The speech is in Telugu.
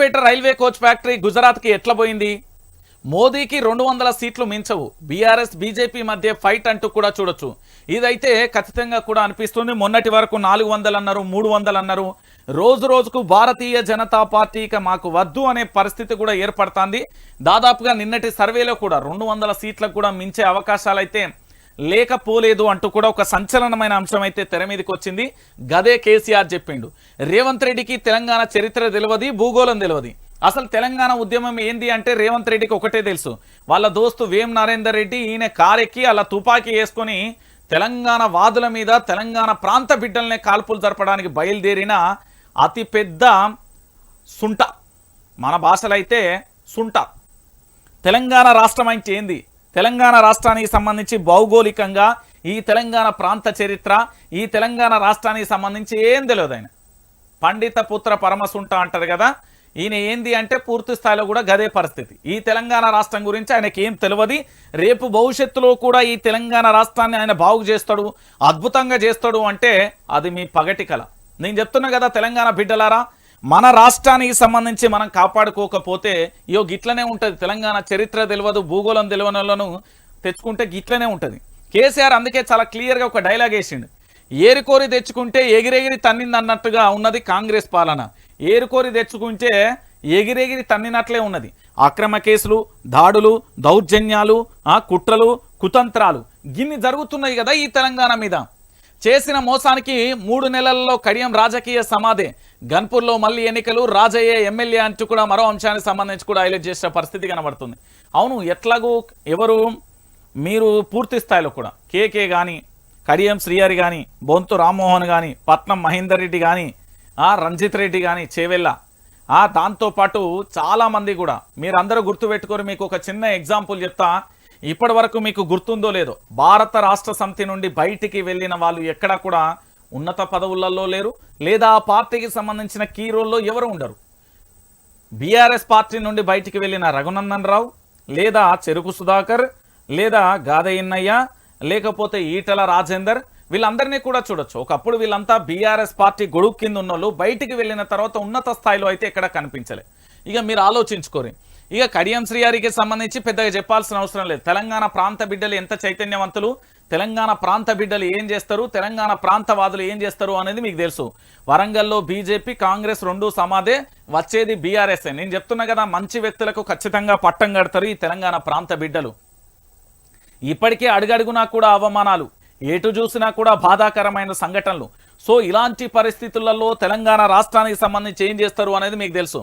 పేట రైల్వే కోచ్ ఫ్యాక్టరీ గుజరాత్కి ఎట్లా పోయింది? మోదీకి రెండు వందల సీట్లు మించవు. బీఆర్ఎస్ బీజేపీ మధ్య ఫైట్ అంటూ కూడా చూడొచ్చు. ఇదైతే ఖచ్చితంగా కూడా అనిపిస్తుంది. మొన్నటి వరకు నాలుగు వందలు అన్నారు మూడు వందలు అన్నారు. రోజు రోజుకు భారతీయ జనతా పార్టీ మాకు వద్దు అనే పరిస్థితి కూడా ఏర్పడుతుంది. దాదాపుగా నిన్నటి సర్వేలో కూడా రెండు వందల సీట్లకు కూడా మించే అవకాశాలు అయితే లేకపోలేదు అంటూ కూడా ఒక సంచలనమైన అంశం అయితే తెర మీదకి వచ్చింది. గదే కేసీఆర్ చెప్పిండు. రేవంత్ రెడ్డికి తెలంగాణ చరిత్ర తెలియదు భూగోళం తెలియదు అసలు తెలంగాణ ఉద్యమం ఏంది అంటే రేవంత్ రెడ్డికి ఒకటే తెలుసు. వాళ్ళ దోస్తు వేం నరేందర్ రెడ్డి ఈయన కారెక్కి అలా తుపాకీ వేసుకొని తెలంగాణ వాదుల మీద తెలంగాణ ప్రాంత బిడ్డలనే కాల్పులు జరపడానికి బయలుదేరిన అతిపెద్ద సుంట. మన భాషలో అయితే సుంట. తెలంగాణ రాష్ట్రం అంటే ఏంది? తెలంగాణ రాష్ట్రానికి సంబంధించి భౌగోళికంగా ఈ తెలంగాణ ప్రాంత చరిత్ర ఈ తెలంగాణ రాష్ట్రానికి సంబంధించి ఏం తెలియదు ఆయన. పండిత పుత్ర పరమసుంట అంటారు కదా ఈయన ఏంది అంటే పూర్తి స్థాయిలో కూడా గదే పరిస్థితి. ఈ తెలంగాణ రాష్ట్రం గురించి ఆయనకి ఏం తెలియదు. రేపు భవిష్యత్తులో కూడా ఈ తెలంగాణ రాష్ట్రాన్ని ఆయన బాగు చేస్తాడు అద్భుతంగా చేస్తాడు అంటే అది మీ పగటి కల. నేను చెప్తున్నా కదా తెలంగాణ బిడ్డలారా మన రాష్ట్రానికి సంబంధించి మనం కాపాడుకోకపోతే ఇయో గిట్లనే ఉంటుంది. తెలంగాణ చరిత్ర తెలియదు భూగోళం తెలియనలను తెచ్చుకుంటే గిట్లనే ఉంటుంది. కేసీఆర్ అందుకే చాలా క్లియర్గా ఒక డైలాగ్ వేసిండు. ఏరుకోరి తెచ్చుకుంటే ఎగిరెగిరి తన్నింది అన్నట్టుగా ఉన్నది కాంగ్రెస్ పాలన. ఏరుకోరి తెచ్చుకుంటే ఎగిరెగిరి తన్నినట్లే ఉన్నది. అక్రమ కేసులు దాడులు దౌర్జన్యాలు ఆ కుట్రలు కుతంత్రాలు. గిన్ని జరుగుతున్నాయి కదా ఈ తెలంగాణ మీద. చేసిన మోసానికి మూడు నెలల్లో కడియం రాజకీయ సమాధే. గన్పూర్లో మళ్ళీ ఎన్నికలు రాజయ్య ఎమ్మెల్యే అంటూ కూడా మరో అంశానికి సంబంధించి కూడా హైలైట్ చేసిన పరిస్థితి కనబడుతుంది. అవును ఎట్లాగూ ఎవరు మీరు పూర్తి స్థాయిలో కూడా కేకే కానీ కడియం శ్రీహరి కానీ బొంతు రామ్మోహన్ కానీ పట్నం మహేందర్ రెడ్డి కానీ రంజిత్ రెడ్డి కానీ చేవెళ్ళ ఆ దాంతోపాటు చాలామంది కూడా మీరందరూ గుర్తుపెట్టుకొని మీకు ఒక చిన్న ఎగ్జాంపుల్ చెప్తా. ఇప్పటి వరకు మీకు గుర్తుందో లేదో భారత రాష్ట్ర సమితి నుండి బయటికి వెళ్ళిన వాళ్ళు ఎక్కడా కూడా ఉన్నత పదవులలో లేరు లేదా ఆ పార్టీకి సంబంధించిన కీ రోల్లో ఎవరు ఉండరు. బీఆర్ఎస్ పార్టీ నుండి బయటికి వెళ్ళిన రఘునందన్ రావు లేదా చెరుకు సుధాకర్ లేదా గాదయ్యన్నయ్య లేకపోతే ఈటల రాజేందర్ వీళ్ళందరినీ కూడా చూడొచ్చు. ఒకప్పుడు వీళ్ళంతా బీఆర్ఎస్ పార్టీ గొడుగు కింద ఉన్నోళ్ళు బయటికి వెళ్ళిన తర్వాత ఉన్నత స్థాయిలో అయితే ఎక్కడ కనిపించలే. ఇక మీరు ఆలోచించుకోరు ఇక కడియం శ్రీహారికి సంబంధించి పెద్దగా చెప్పాల్సిన అవసరం లేదు. తెలంగాణ ప్రాంత బిడ్డలు ఎంత చైతన్యవంతులు? తెలంగాణ ప్రాంత బిడ్డలు ఏం చేస్తారు? తెలంగాణ ప్రాంతవాదులు ఏం చేస్తారు అనేది మీకు తెలుసు. వరంగల్లో బీజేపీ కాంగ్రెస్ రెండు సమాధే. వచ్చేది బీఆర్ఎస్. నేను చెప్తున్నా కదా మంచి వ్యక్తులకు ఖచ్చితంగా పట్టం కడతారు ఈ తెలంగాణ ప్రాంత బిడ్డలు. ఇప్పటికే అడుగడుగునా కూడా అవమానాలు. ఎటు చూసినా కూడా బాధాకరమైన సంఘటనలు. సో ఇలాంటి పరిస్థితులలో తెలంగాణ రాష్ట్రానికి సంబంధించి ఏం చేస్తారు అనేది మీకు తెలుసు.